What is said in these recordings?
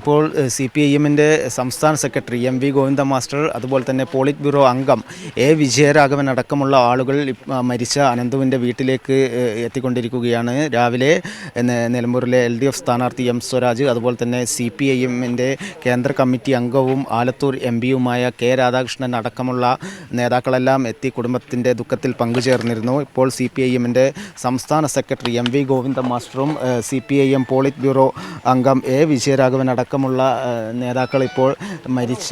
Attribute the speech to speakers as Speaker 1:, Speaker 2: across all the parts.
Speaker 1: ഇപ്പോൾ C P I എമ്മിന്റെ സംസ്ഥാന secretary M V Govinda master അതുപോലെ തന്നെ പോളിറ്റ് ബ്യൂറോ അംഗം എ വിജയരാഘവൻ അടക്കമുള്ള ആളുകൾ മരിച്ച അനന്തുവിന്റെ വീട്ടിലേക്ക് എത്തിക്കൊണ്ടിരിക്കുകയാണ്. രാവിലെ നിലമ്പൂരിലെ എൽ ഡി എഫ് സ്ഥാനാർത്ഥി എം സ്വരാജ് അതുപോലെ തന്നെ സി പി ഐ എമ്മിന്റെ കേന്ദ്ര കമ്മിറ്റി അംഗവും ആലത്തൂർ എം പിയുമായ കെ രാധാകൃഷ്ണൻ അടക്കമുള്ള നേതാക്കളെല്ലാം എത്തി കുടുംബത്തിന്റെ ദുഃഖത്തിൽ പങ്കുചേർന്നിരുന്നു. ഇപ്പോൾ സി പി ഐ എമ്മിന്റെ സംസ്ഥാന secretary M V Govinda മാസ്റ്ററും C P I M polit bureau അംഗം എ വിജയരാഘവൻ അടക്കമുള്ള നേതാക്കൾ ഇപ്പോൾ മരിച്ച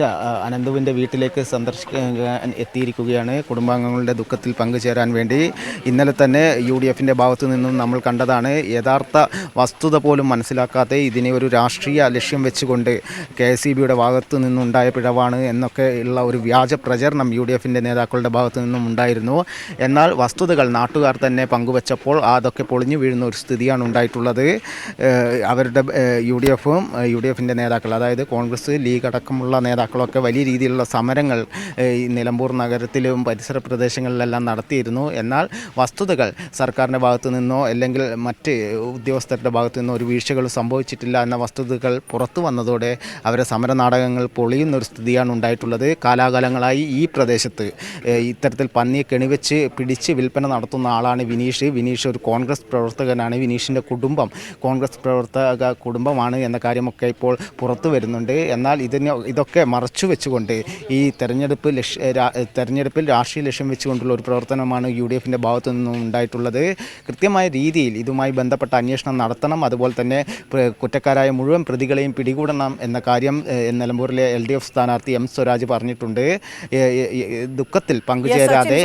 Speaker 1: അനന്തുവിന്റെ വീട്ടിലേക്ക് സന്ദർശിക്കാൻ എത്തിയിരിക്കുകയാണ്. കുടുംബാംഗങ്ങളുടെ ദുഃഖത്തിൽ പങ്കുചേരാൻ വേണ്ടി ഇന്നലെ തന്നെ യു ഡി എഫിന്റെ ഭാഗത്തു നിന്നും നമ്മൾ കണ്ടതാണ്. യഥാർത്ഥ വസ്തുത പോലും മനസ്സിലാക്കാതെ ഇതിനെ ഒരു രാഷ്ട്രീയ ലക്ഷ്യം വെച്ചുകൊണ്ട് കെ എസ് ഇ ബിയുടെ ഭാഗത്തു നിന്നുണ്ടായ പിഴവാണ് എന്നൊക്കെ ഉള്ള ഒരു വ്യാജ പ്രചരണം യു ഡി എഫിന്റെ നേതാക്കളുടെ ഭാഗത്തു നിന്നും ഉണ്ടായിരുന്നു. എന്നാൽ വസ്തുതകൾ നാട്ടുകാർ തന്നെ പങ്കുവച്ചപ്പോൾ അതൊക്കെ പൊളിഞ്ഞു വീഴുന്ന ഒരു സ്ഥിതിയാണ് ഉണ്ടായിട്ടുള്ളത്. അവരുടെ യു ഡി എഫും യു ഡി എഫിന്റെ നേതാക്കൾ അതായത് കോൺഗ്രസ് ലീഗ് അടക്കമുള്ള നേതാക്കളൊക്കെ വലിയ രീതിയിലുള്ള സമരങ്ങൾ ഈ നിലമ്പൂർ നഗരത്തിലും പരിസര പ്രദേശങ്ങളിലെല്ലാം നടത്തിയിരുന്നു. എന്നാൽ വസ്തുതകൾ സർക്കാരിന്റെ ഭാഗത്തു നിന്നോ അല്ലെങ്കിൽ മറ്റ് ഉദ്യോഗസ്ഥരുടെ ഭാഗത്തു നിന്നോ ഒരു വീഴ്ചകൾ സംഭവിച്ചിട്ടില്ല എന്ന വസ്തുതകൾ പുറത്തു വന്നതോടെ അവരെ സമര നാടകങ്ങൾ പൊളിയുന്ന ഒരു സ്ഥിതിയാണ് ഉണ്ടായിട്ടുള്ളത്. കാലാകാലങ്ങളായി ഈ പ്രദേശത്ത് ഇത്തരത്തിൽ പന്നിയെ കെണിവെച്ച് പിടിച്ച് വിൽപ്പന നടത്തുന്ന ആളാണ് വിനീഷ്. വിനീഷ് ഒരു കോൺഗ്രസ് പ്രവർത്തകനാണ്. വിനീഷിന്റെ കുടുംബം കോൺഗ്രസ് പ്രവർത്തക കുടുംബമാണ് എന്ന കാര്യമൊക്കെ ഇപ്പോൾ പുറത്തു വരുന്നുണ്ട്. എന്നാൽ ഇതിനെ ഇതൊക്കെ മറച്ചു വെച്ചുകൊണ്ട് ഈ തെരഞ്ഞെടുപ്പ് ലക്ഷ്യ തെരഞ്ഞെടുപ്പിൽ രാഷ്ട്രീയ ലക്ഷ്യം വെച്ചുകൊണ്ടുള്ള ഒരു പ്രവർത്തനമാണ് യു ഡി എഫിന്റെ ഭാഗത്തു നിന്നും ഉണ്ടായിട്ടുള്ളത്. കൃത്യമായ രീതിയിൽ ഇതുമായി ബന്ധപ്പെട്ട അന്വേഷണം നടത്തണം. അതുപോലെ തന്നെ കുറ്റക്കാരായ മുഴുവൻ പ്രതികളെയും പിടികൂടണം എന്ന കാര്യം നിലമ്പൂരിലെ എൽ ഡി എഫ് സ്ഥാനാർത്ഥി എം സ്വരാജ് പറഞ്ഞിട്ടുണ്ട്. ദുഃഖത്തിൽ പങ്കുചേരാതെ